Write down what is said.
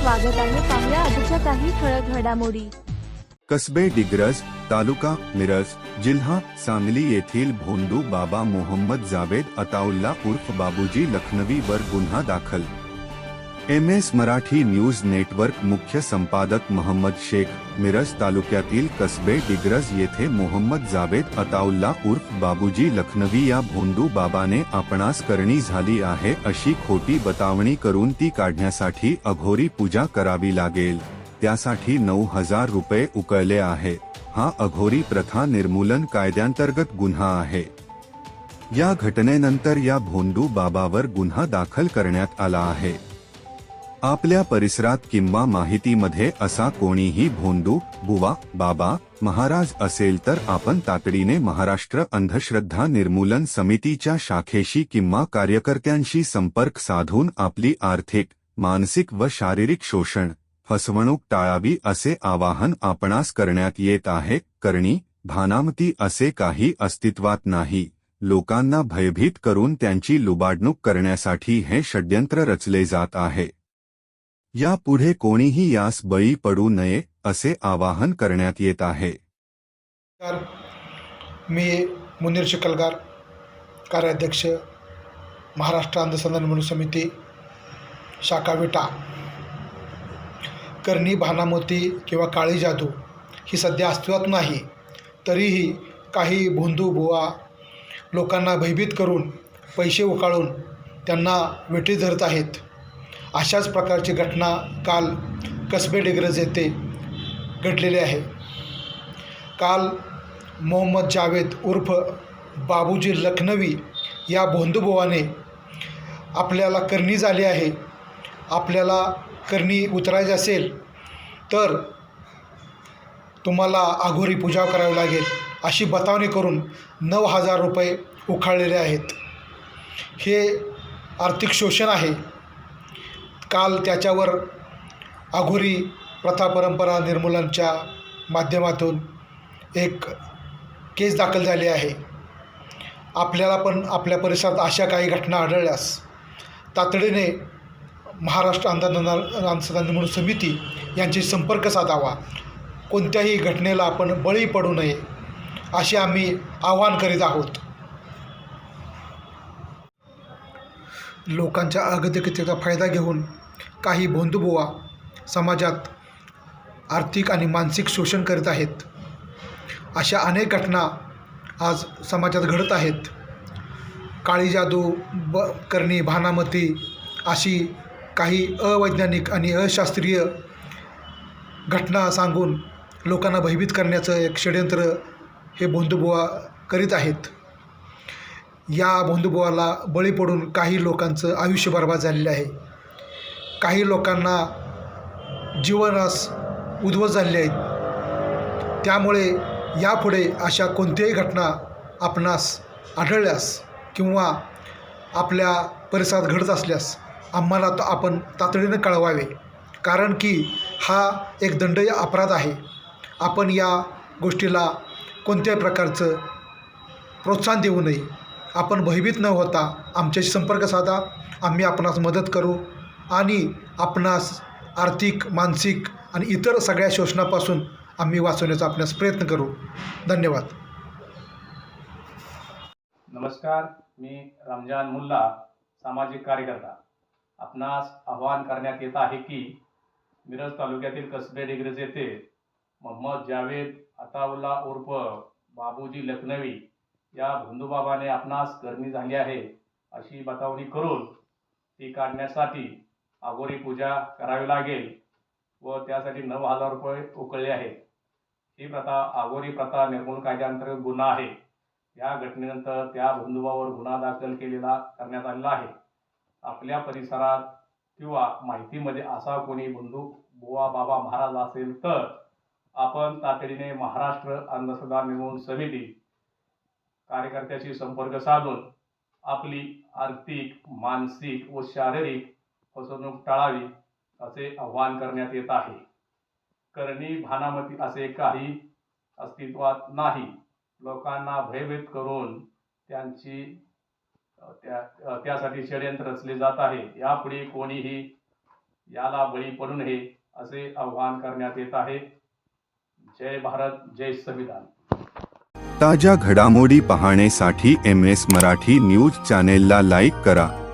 स्वागत आहे पाहुया आजच्या काही ठळक घडामोडी. कसबे डिग्रज तालुका मिरज जिल्हा सांगली येथील भोंदू बाबा मोहम्मद जावेद अताउल्ला उर्फ बाबूजी लखनवी वर गुन्हा दाखल. M S Marathi news network मुख्य संपादक मोहम्मद शेख मिरज तालुक्यातील कसबे डिग्रज येथे मोहम्मद जावेद अताउल्ला उर्फ बाबूजी लखनवी या भोंदू बाबाने आपणास करणी झाली आहे अशी खोटी बतावणी करून ती काढण्यासाठी अघोरी पूजा करावी लागेल. त्यासाठी नऊ हजार रुपये उकळले आहे. हा अघोरी प्रथा निर्मूलन कायद्यांतर्गत गुन्हा आहे. या घटनेनंतर या भोंदू बाबावर गुन्हा दाखल करण्यात आला आहे. आपल्या परिसरात किंवा माहितीमध्ये असा कोणीही भोंदू बुवा बाबा महाराज असेल तर आपण तातडीने महाराष्ट्र अंधश्रद्धा निर्मूलन समितीच्या शाखेशी किंवा कार्यकर्त्यांशी संपर्क साधून आपली आर्थिक मानसिक व शारीरिक शोषण फसवणूक टाळावी असे आवाहन आपणास करण्यात येत आहे. करणी भानामती असे काही अस्तित्वात नाही. लोकांना भयभीत करून त्यांची लुबाडणूक करण्यासाठी हे षड्यंत्र रचले जात आहे. यापुढे कोणीही यास बळी पडू नये असे आवाहन करण्यात येत आहे. मी मुनीर शिकलगार कार्याध्यक्ष महाराष्ट्र अंधसंधान म्हणून समिती शाखा विटा. करणी भानामती किंवा काळी जादू ही सध्या अस्तित्वात नाही तरीही काही भोंदू बुवा लोकांना भयभीत करून पैसे उकाळून त्यांना वेटी धरत आहेत. अशाच प्रकारची घटना काल कसबे डिग्रज येथे घडलेली आहे. काल मोहम्मद जावेद उर्फ बाबूजी लखनवी या भोंदूबुवाने आपल्याला करणी झाली आहे. आपल्याला करणी उतरायची असेल तर तुम्हाला आघोरी पूजा करावी लागेल अशी बतावणी करून नऊ हजार रुपये उखाळलेले आहेत. हे आर्थिक शोषण आहे. काल त्याच्यावर अघोरी प्रथा परंपरा निर्मूलनच्या माध्यमातून एक केस दाखल झाली आहे. आपल्याला पण आपल्या परिसरात अशा काही घटना आढळल्यास तातडीने महाराष्ट्र अंधधंदा अंधश्रद्धा निर्मूलन समिती यांची संपर्क साधावा. कोणत्याही घटनेला आपण बळी पडू नये असे आम्ही आवाहन करीत आहोत. लोकांच्या अगतिकतेचा फायदा घेऊन काही बंधुबुवा समाजात आर्थिक आणि मानसिक शोषण करीत आहेत. अशा अनेक घटना आज समाजात घडत आहेत. काळी जादू ब करणी भानामती अशी काही अवैज्ञानिक आणि अशास्त्रीय घटना सांगून लोकांना भयभीत करण्याचं एक षडयंत्र हे बंधुबुवा करीत आहेत. या बंधुबुवाला बळी पडून काही लोकांचं आयुष्य बर्बाद झालेलं आहे. काही लोकांना जीवनास उद्ध्वस्त झाले आहेत. त्यामुळे यापुढे अशा कोणत्याही घटना आपणास आढळल्यास किंवा आपल्या परिसरात घडत असल्यास आम्हाला तो आपण तातडीनं कळवावे. कारण की हा एक दंडय अपराध आहे. आपण या गोष्टीला कोणत्याही प्रकारचं प्रोत्साहन देऊ नये. आपण भयभीत न होता आमच्याशी संपर्क साधा. आम्ही आपणास मदत करू. आणि आपणास आर्थिक मानसिक आणि इतर सगळ्या शोषणापासून आम्ही वाचवण्याचा आपल्यास प्रयत्न करू. धन्यवाद. नमस्कार मी रमजान मुल्ला सामाजिक कार्यकर्ता. आपणास आवाहन करण्यात येत आहे की मिरज तालुक्यातील कसबे डिग्रज येथे मोहम्मद जावेद अताउल्ला उर्फ बाबूजी लखनवी या भोंदूबाबाने आपणास गर्मी झाली आहे अशी बतावणी करून ती काढण्यासाठी अघोरी पूजा करावी लागेल व त्यासाठी नऊ हजार रुपये उकळले आहेत. ही प्रथा अघोरी प्रथा निर्मूलन कायद्याअंतर्गत गुन्हा आहे. या घटनेनंतर त्या बंधुभावर गुन्हा दाखल केलेला करण्यात आलेला आहे. आपल्या परिसरात किंवा माहितीमध्ये असा कोणी बंधू बुवा बाबा महाराज असेल तर आपण तातडीने महाराष्ट्र अंधश्रद्धा निर्मूलन समिती कार्यकर्त्याशी संपर्क साधून आपली आर्थिक मानसिक व शारीरिक फसवणूक टाळावी असे आवाहन करण्यात येत आहे. करणी भानामती असे काही अस्तित्वात नाही. लोकांना भयभीत करून त्यांची त्या त्यासाठी षडयंत्र रचले जात आहे. यापुढे कोणीही याला बळी पडू नये असे आवाहन करण्यात येत आहे. जय भारत जय संविधान. ताज्या घडामोडी पाहण्यासाठी एम एस मराठी न्यूज चॅनेलला लाईक करा.